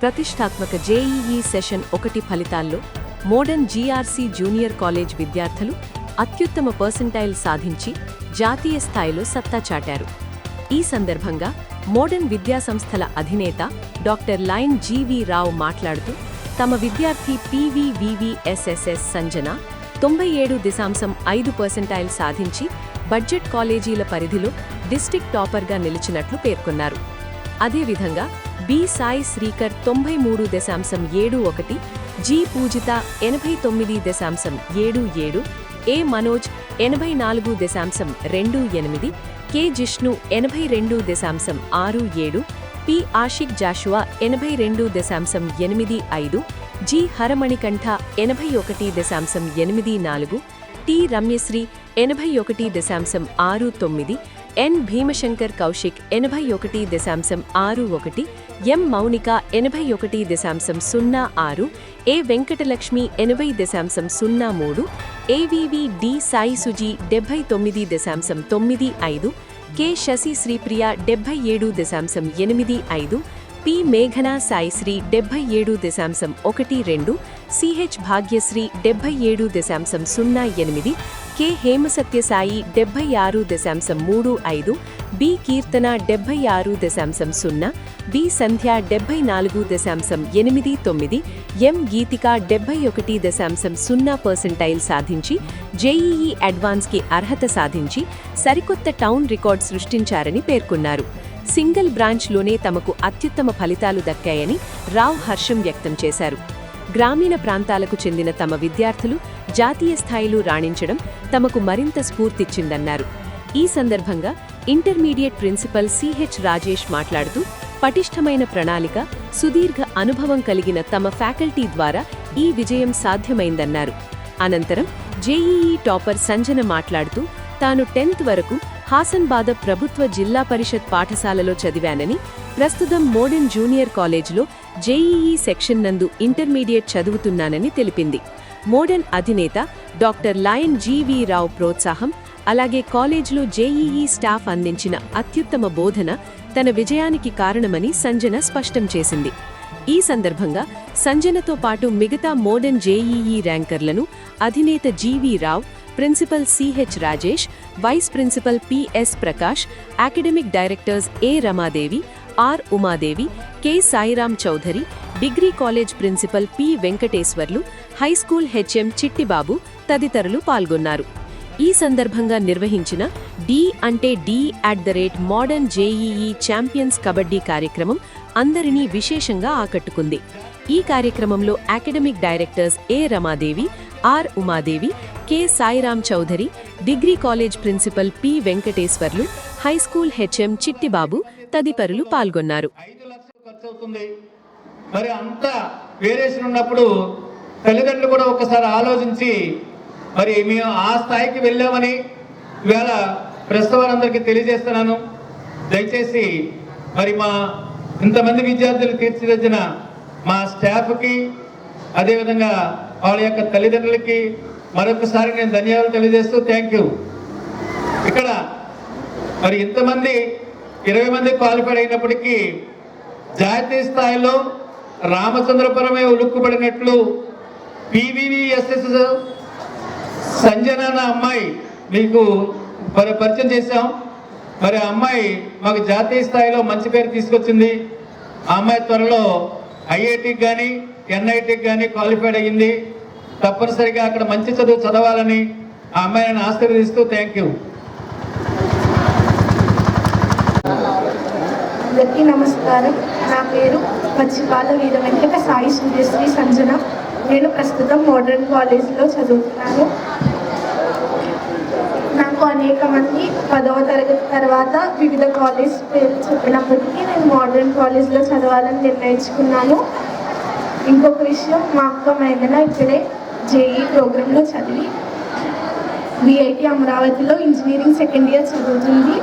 ప్రతిష్టాత్మక JEE session ఒకటి ఫలితాల్లో మోడర్న్ జీఆర్సీ జూనియర్ కాలేజ్ విద్యార్థులు అత్యుత్తమ పర్సంటైల్ సాధించి జాతీయ స్థాయిలో సత్తా చాటారు. ఈ సందర్భంగా మోడర్న్ విద్యాసంస్థల అధినేత డాక్టర్ లైన్ జీవి రావు మాట్లాడుతూ తమ విద్యార్థి పీవీవీవీఎస్ఎస్ఎస్ సంజన తొంభై ఏడు దిశాంశం ఐదు పర్సెంటైల్ సాధించి బడ్జెట్ కాలేజీల పరిధిలో డిస్టిక్ టాపర్గా నిలిచినట్లు పేర్కొన్నారు. అదేవిధంగా బి సాయి శ్రీకర్ తొంభై మూడు దశాంశం ఏడు ఒకటి జి పూజిత ఎనభై తొమ్మిది దశాంశం ఏడు ఏడు ఏ మనోజ్ ఎనభై నాలుగు దశాంశం రెండు ఎనిమిది కె జిష్ణు ఎనభై రెండు దశాంశం ఆరు ఏడు పి ఆషిక్ జాషువా ఎనభై రెండు దశాంశం ఎనిమిది ఐదు జి హరమణికంఠ ఎనభై ఒకటి దశాంశం ఎనిమిది నాలుగు టి రమ్యశ్రీ ఎనభై ఒకటి దశాంశం ఆరు తొమ్మిది ఎన్ భీమశంకర్ కౌశిక్ ఎనభై ఒకటి దశాంశం ఆరు ఒకటి ఎం మౌనిక ఎనభై ఒకటి దశాంశం సున్నా ఆరు ఏ వెంకటలక్ష్మి ఎనభై దశాంశం సున్నా మూడు ఏవివి డి సాయి సుజీ డెబ్బై తొమ్మిది దశాంశం తొమ్మిది ఐదు కె శశి శ్రీప్రియ డెబ్బై ఏడు దశాంశం ఎనిమిది ఐదు పి మేఘనా సాయిశ్రీ డెబ్బై ఏడు దశాంశం ఒకటి రెండు సిహెచ్ భాగ్యశ్రీ డెబ్బై ఏడు దశాంశం సున్నా ఎనిమిది కె హేమసత్యసాయి డెబ్బై ఆరు దశాంశం మూడు ఐదు బి కీర్తన డెబ్బై ఆరు దశాంశం సున్నా బి సంధ్య డెబ్బై నాలుగు దశాంశం ఎనిమిది తొమ్మిది ఎం గీతిక డెబ్బై ఒకటి దశాంశం సున్నా పర్సెంటైల్ సాధించి జేఈఈ అడ్వాన్స్కి అర్హత సాధించి సరికొత్త టౌన్ రికార్డ్ సృష్టించారని పేర్కొన్నారు. సింగిల్ బ్రాంచ్లోనే తమకు అత్యుత్తమ ఫలితాలు దక్కాయని రావ్ హర్షం వ్యక్తం చేశారు. గ్రామీణ ప్రాంతాలకు చెందిన తమ విద్యార్థులు జాతీయ స్థాయిలో రాణించడం తమకు మరింత స్ఫూర్తిచ్చిందన్నారు. ఈ సందర్భంగా ఇంటర్మీడియట్ ప్రిన్సిపల్ సిహెచ్ రాజేష్ మాట్లాడుతూ పటిష్టమైన ప్రణాళిక సుదీర్ఘ అనుభవం కలిగిన తమ ఫ్యాకల్టీ ద్వారా ఈ విజయం సాధ్యమైందన్నారు. అనంతరం జేఈఈ టాపర్ సంజన మాట్లాడుతూ తాను టెన్త్ వరకు హాసన్బాద ప్రభుత్వ జిల్లా పరిషత్ పాఠశాలలో చదివానని ప్రస్తుతం మోడర్న్ జూనియర్ కాలేజీలో జేఈఈ సెక్షన్ నందు ఇంటర్మీడియట్ చదువుతున్నానని తెలిపింది. మోడర్న్ అధినేత డాక్టర్ లయన్ జీవీ రావు ప్రోత్సాహం అలాగే కాలేజ్లో జేఈఈ స్టాఫ్ అందించిన అత్యుత్తమ బోధన తన విజయానికి కారణమని సంజన స్పష్టం చేసింది. ఈ సందర్భంగా సంజనతో పాటు మిగతా మోడర్న్ జేఈఈ ర్యాంకర్లను అధినేత GV Rao principal CH Rajesh vice principal PS Prakash academic directors A Ramadevi R Umadevi K Sairam Chowdary degree college principal P Venkateswarlu high school HM Chittibabu తదితరులు పాల్గొన్నారు. ఈ సందర్భంగా నిర్వహించిన డి అంటే D at the rate Modern JEE champions kabaddi కార్యక్రమం అందరినీ విశేషంగా ఆకట్టుకుంది. ఈ కార్యక్రమంలో academic directors A Ramadevi R Umadevi K Sairam Chowdary degree college principal P Venkateswarlu high school HM Chittibabu తదితరులు పాల్గొన్నారు. మరి అంతా వేరియేషన్ ఉన్నప్పుడు తల్లిదండ్రులు కూడా ఒకసారి ఆలోచించి మరి మేము ఆ స్థాయికి వెళ్ళామని ఇవాళ ప్రెస్ వారందరికీ తెలియజేస్తున్నాను. దయచేసి మరి మా ఇంతమంది విద్యార్థులు తీర్చిదిద్దిన మా స్టాఫ్కి అదేవిధంగా వాళ్ళ యొక్క తల్లిదండ్రులకి మరొకసారి నేను ధన్యవాదాలు తెలియజేస్తూ థ్యాంక్ యూ ఇక్కడ మరి ఇంతమంది ఇరవై మంది క్వాలిఫైడ్ అయినప్పటికీ జాతీయ స్థాయిలో రామచంద్రపురమే ఉలుక్కుపడినట్లు పీవీవీఎస్ఎస్ సంజన అన్న అమ్మాయి మీకు మరి పరిచయం చేశాం. మరి అమ్మాయి మాకు జాతీయ స్థాయిలో మంచి పేరు తీసుకొచ్చింది. ఆ అమ్మాయి త్వరలో ఐఐటికి కానీ ఎన్ఐటికి కానీ క్వాలిఫైడ్ అయ్యింది. తప్పనిసరిగా అక్కడ మంచి చదువు చదవాలని ఆ అమ్మాయిని ఆశీర్వదిస్తూ థ్యాంక్ యూ అందరికీ నమస్కారం. నా పేరు మచ్చిపాల వీర వెంకట సాయి సూర్యశ్రీ సంజన. నేను ప్రస్తుతం మోడర్న్ కాలేజ్లో చదువుతున్నాను. అనేక మంది పదవ తరగతి తర్వాత వివిధ కాలేజ్ పేర్లు చెప్పినప్పటికీ నేను మోడర్న్ కాలేజ్లో చదవాలని నిర్ణయించుకున్నాను. ఇంకొక విషయం మా అక్క మేఘన ఇక్కడే జేఈ ప్రోగ్రాంలో చదివి విఐటి అమరావతిలో ఇంజనీరింగ్ సెకండ్ ఇయర్ చదువుతుంది.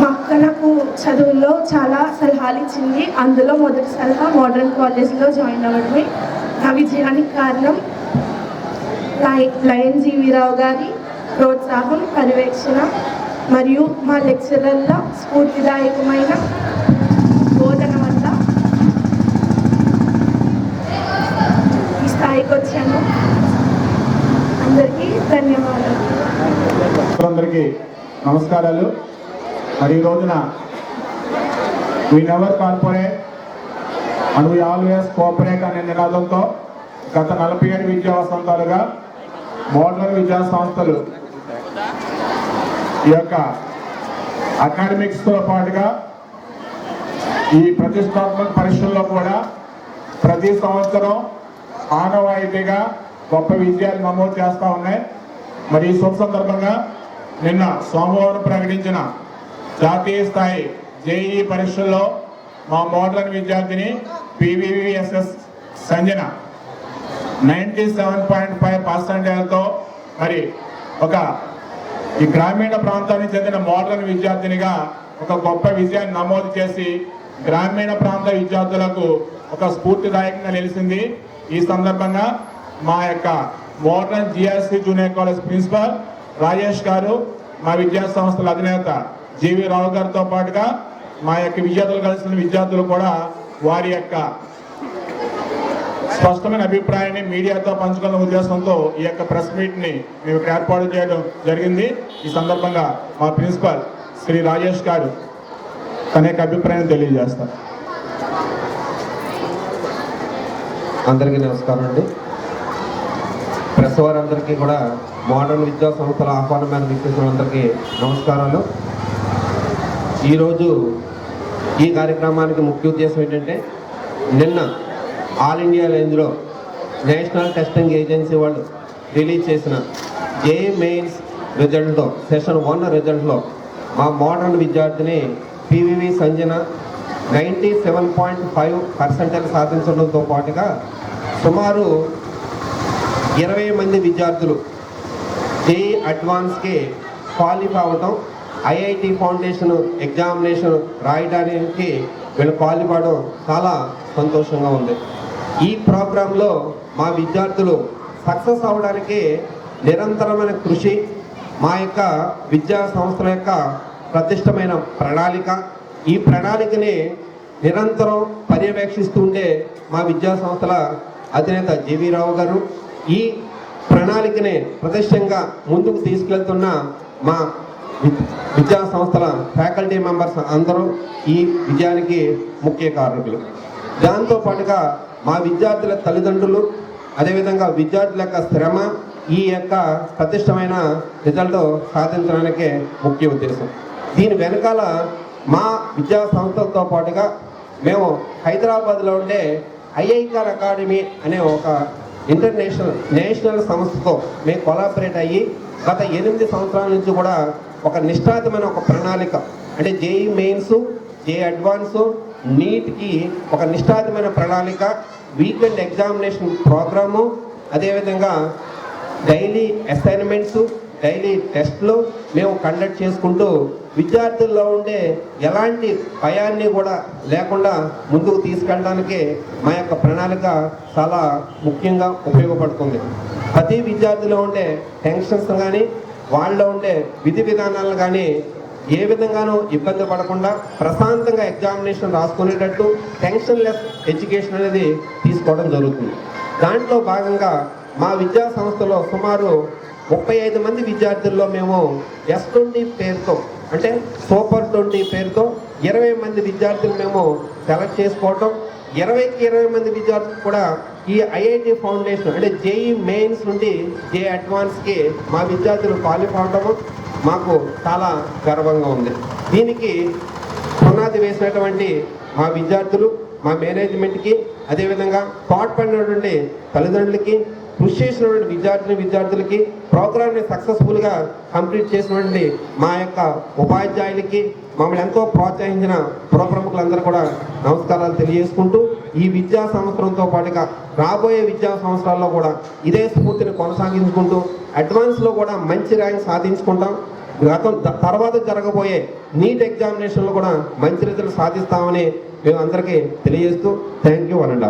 మా అక్క నాకు చదువుల్లో చాలా సలహాలు ఇచ్చింది. అందులో మొదటి సలహా మోడర్న్ కాలేజ్లో జాయిన్ అవ్వడమే. నా విజయానికి కారణం లయన్ జీవీరావు గారి ప్రోత్సాహం పర్యవేక్షణ మరియు మా లెక్చరర్ల స్ఫూర్తిదాయకమైన బోధన వల్ల వచ్చాను. అందరికీ ధన్యవాదాలు. అందరికీ నమస్కారాలు. మరి ఈ రోజున we never corporate and we always cooperate అనే నినాదంతో గత నలభై ఏడు విద్యా సంస్థలుగా మోడల్ విద్యా సంస్థలు ఈ యొక్క అకాడమిక్స్తో పాటుగా ఈ ప్రతిష్టాత్మక పరీక్షల్లో కూడా ప్రతి సంవత్సరం ఆనవాయితీగా గొప్ప విజయాలు నమోదు చేస్తూ ఉన్నాయి. మరి ఈ శుభ సందర్భంగా నిన్న సోమవారం ప్రకటించిన జాతీయ స్థాయి జేఈ పరీక్షల్లో మా మోడల్ విద్యార్థిని PVVSS Sanjana ninety seven point five పర్సెంటేజ్తో మరి ఒక ఈ గ్రామీణ ప్రాంతానికి చెందిన మోడల్ విద్యార్థినిగా ఒక గొప్ప విజయాన్ని నమోదు చేసి గ్రామీణ ప్రాంత విద్యార్థులకు ఒక స్ఫూర్తిదాయకంగా నిలిచింది. ఈ సందర్భంగా మా యొక్క Modern GRC junior college principal Rajesh గారు మా విద్యా సంస్థల అధినేత జీవి రావు గారితో పాటుగా మా యొక్క విద్యార్థులు కలిసిన విద్యార్థులు కూడా వారి యొక్క స్పష్టమైన అభిప్రాయాన్ని మీడియాతో పంచుకున్న ఉద్దేశంతో ఈ యొక్క ప్రెస్ మీట్ని మేము ఇక్కడ ఏర్పాటు చేయడం జరిగింది. ఈ సందర్భంగా మా ప్రిన్సిపల్ శ్రీ రాజేష్ గారు తన యొక్క అభిప్రాయాన్ని తెలియజేస్తారు. అందరికీ నమస్కారం అండి. ప్రెస్ వారందరికీ కూడా మోడర్న్ విద్యా సంస్థల ఆహ్వానం మీద ఇచ్చేసిన అందరికీ నమస్కారాలు. ఈరోజు ఈ కార్యక్రమానికి ముఖ్య ఉద్దేశం ఏంటంటే నిన్న ఆల్ ఇండియా రేంజ్లో నేషనల్ టెస్టింగ్ ఏజెన్సీ వాళ్ళు రిలీజ్ చేసిన ఏ మెయిన్స్ రిజల్ట్లో సెషన్ వన్ రిజల్ట్లో మా మోడర్న్ విద్యార్థిని PVV Sanjana ninety seven point five percentage సాధించడంతో పాటుగా సుమారు ఇరవై మంది విద్యార్థులు జేఈ అడ్వాన్స్కి క్వాలిఫై అవ్వటం ఐఐటి ఫౌండేషన్ ఎగ్జామినేషన్ రాయడానికి వీళ్ళు క్వాలిఫై అవడం చాలా సంతోషంగా ఉంది. ఈ ప్రోగ్రాంలో మా విద్యార్థులు సక్సెస్ అవడానికి నిరంతరమైన కృషి మా యొక్క విద్యా సంస్థల యొక్క ప్రతిష్టమైన ప్రణాళిక. ఈ ప్రణాళికని నిరంతరం పర్యవేక్షిస్తూ ఉండే మా విద్యా సంస్థల అధినేత జేవీ రావు గారు. ఈ ప్రణాళికని ప్రతిష్టంగా ముందుకు తీసుకెళ్తున్న మా వి- విద్యా సంస్థల ఫ్యాకల్టీ మెంబర్స్ అందరూ ఈ విజయానికి ముఖ్య కారకులు. దాంతో పాటుగా మా విద్యార్థుల తల్లిదండ్రులు అదేవిధంగా విద్యార్థుల యొక్క శ్రమ ఈ యొక్క ప్రతిష్టమైన రిజల్ట్ సాధించడానికే ముఖ్య ఉద్దేశం. దీని వెనకాల మా విద్యా సంస్థలతో పాటుగా మేము హైదరాబాద్లో ఉండే ఐఐకార్ అకాడమీ అనే ఒక ఇంటర్నేషనల్ నేషనల్ సంస్థతో మేము కొలాబరేట్ అయ్యి గత ఎనిమిది సంవత్సరాల నుంచి కూడా ఒక నిష్ఠాతమైన ఒక ప్రణాళిక అంటే జేఈ మెయిన్స్ జే అడ్వాన్స్ నీట్కి ఒక నిష్ఠాతమైన ప్రణాళిక వీకెండ్ ఎగ్జామినేషన్ ప్రోగ్రాము అదేవిధంగా డైలీ అసైన్మెంట్స్ డైలీ టెస్ట్లు మేము కండక్ట్ చేసుకుంటూ విద్యార్థుల్లో ఉండే ఎలాంటి భయాన్ని కూడా లేకుండా ముందుకు తీసుకెళ్ళడానికి మా యొక్క ప్రణాళిక చాలా ముఖ్యంగా ఉపయోగపడుతుంది. ప్రతి విద్యార్థిలో ఉండే టెన్షన్స్ కానీ వాళ్ళలో ఉండే విధి విధానాలను కానీ ఏ విధంగానూ ఇబ్బంది పడకుండా ప్రశాంతంగా ఎగ్జామినేషన్ రాసుకునేటట్టు టెన్షన్ లెస్ ఎడ్యుకేషన్ అనేది తీసుకోవడం జరుగుతుంది. దాంట్లో భాగంగా మా విద్యా సంస్థలో సుమారు ముప్పై ఐదు మంది విద్యార్థుల్లో మేము ఎస్ ట్వంటీ పేరుతో అంటే సూపర్ ట్వంటీ పేరుతో ఇరవై మంది విద్యార్థులు మేము సెలెక్ట్ చేసుకోవటం. ఇరవైకి ఇరవై మంది విద్యార్థులు కూడా ఈ ఐఐటి ఫౌండేషన్ అంటే జేఈ మెయిన్స్ నుండి జే అడ్వాన్స్కి మా విద్యార్థులు క్వాలిఫై అవడము మాకు చాలా గర్వంగా ఉంది. దీనికి పునాది వేసినటువంటి మా విద్యార్థులు మా మేనేజ్మెంట్కి అదేవిధంగా పాటుపడినటువంటి తల్లిదండ్రులకి కృషి చేసినటువంటి విద్యార్థిని విద్యార్థులకి ప్రోగ్రామ్ని సక్సెస్ఫుల్గా కంప్లీట్ చేసినటువంటి మా యొక్క ఉపాధ్యాయులకి మమ్మల్ని ఎంతో ప్రోత్సహించిన పురప్రముఖులందరూ కూడా నమస్కారాలు తెలియజేసుకుంటూ ఈ విద్యా సంవత్సరంతో పాటుగా రాబోయే విద్యా సంవత్సరాల్లో కూడా ఇదే స్ఫూర్తిని కొనసాగించుకుంటూ అడ్వాన్స్లో కూడా మంచి ర్యాంక్ సాధించుకుంటాం. గతం తర్వాత జరగబోయే నీట్ ఎగ్జామినేషన్లో కూడా మంచి రిజల్ట్ సాధిస్తామని మేము అందరికీ తెలియజేస్తూ థ్యాంక్ యూ వన్ అండ్